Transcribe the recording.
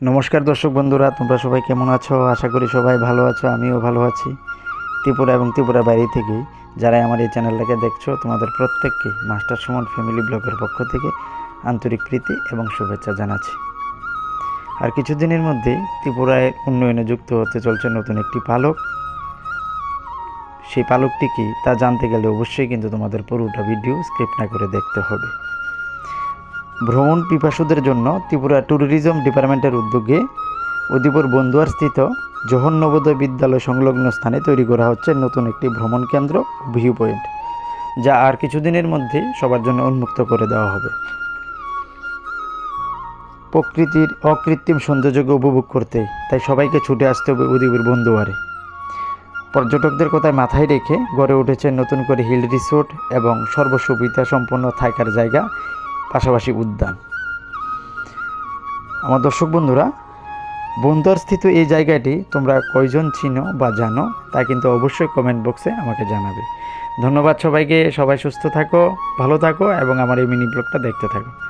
নমস্কার দর্শক বন্ধুরা, তোমরা সবাই কেমন আছো? আশা করি সবাই ভালো আছো, আমিও ভালো আছি। ত্রিপুরা এবং ত্রিপুরা বাইরে থেকে যারা আমার এই চ্যানেলটাকে দেখছ, তোমাদের প্রত্যেককে মাস্টার সুমন ফ্যামিলি ব্লগের পক্ষ থেকে আন্তরিক প্রীতি এবং শুভেচ্ছা জানাচ্ছি। আর কিছুদিনের মধ্যে ত্রিপুরায় উন্নয়নে যুক্ত হতে চলছে নতুন একটি পালক। সেই পালকটি কি তা জানতে গেলে অবশ্যই কিন্তু তোমাদের পুরোটা ভিডিও স্ক্রিপ্ট না করে দেখতে হবে। ভ্রমণ পিপাসুদের জন্য ত্রিপুরা ট্যুরিজম ডিপার্টমেন্টের উদ্যোগে উদীপুর বন্দুয়ার স্থিত জোহর নবোদয় বিদ্যালয় সংলগ্ন স্থানে তৈরি করা হচ্ছে নতুন একটি ভ্রমণ কেন্দ্র ভিউ পয়েন্ট, যা আর কিছুদিনের মধ্যে সবার জন্য উন্মুক্ত করে দেওয়া হবে। প্রকৃতির অকৃত্রিম সৌন্দর্যকে উপভোগ করতে তাই সবাইকে ছুটে আসতে হবে উদীপুর বন্ধুয়ারে পর্যটকদের কথায় মাথায় রেখে গড়ে উঠেছে নতুন করে হিল রিসোর্ট এবং সর্বসুবিধা সম্পন্ন থাকার জায়গা পাশাপাশি উদ্যান। আমার দর্শক বন্ধুরা, বন্দরস্থিত এই জায়গাটি তোমরা কয়জন চিনো বা জানো তা কিন্তু অবশ্যই কমেন্ট বক্সে আমাকে জানাবে। ধন্যবাদ সবাইকে, সবাই সুস্থ থাকো, ভালো থাকো এবং আমার এই মিনি ব্লগটা দেখতে থাকো।